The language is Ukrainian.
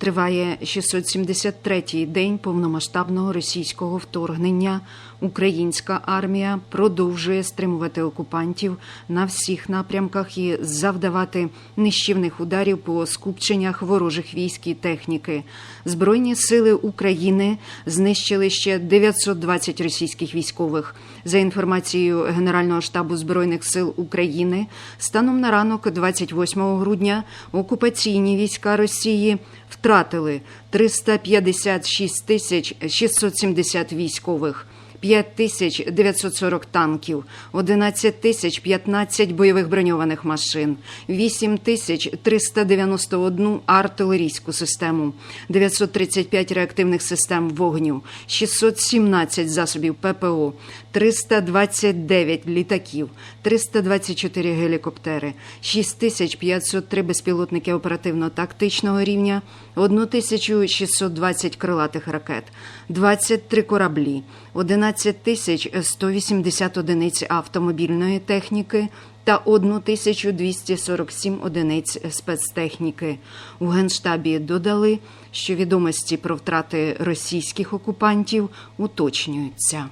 Триває 673-й день повномасштабного російського вторгнення. Українська армія продовжує стримувати окупантів на всіх напрямках і завдавати нищівних ударів по скупченнях ворожих військ і техніки. Збройні сили України знищили ще 920 російських військових. За інформацією Генерального штабу збройних сил України, станом на ранок, 28 грудня, окупаційні війська Росії втратили 356 тисяч 670 військових. 5940 танків, 11 тисяч 15 бойових броньованих машин, 8 тисяч 391 артилерійську систему, 935 реактивних систем вогню, 617 засобів ППО, 329 літаків, 324 гелікоптери, 6503 безпілотники оперативно-тактичного рівня, 1620 крилатих ракет, 23 кораблі, 11 тисяч 180 одиниць автомобільної техніки та 1247 одиниць спецтехніки. У Генштабі додали, що відомості про втрати російських окупантів уточнюються.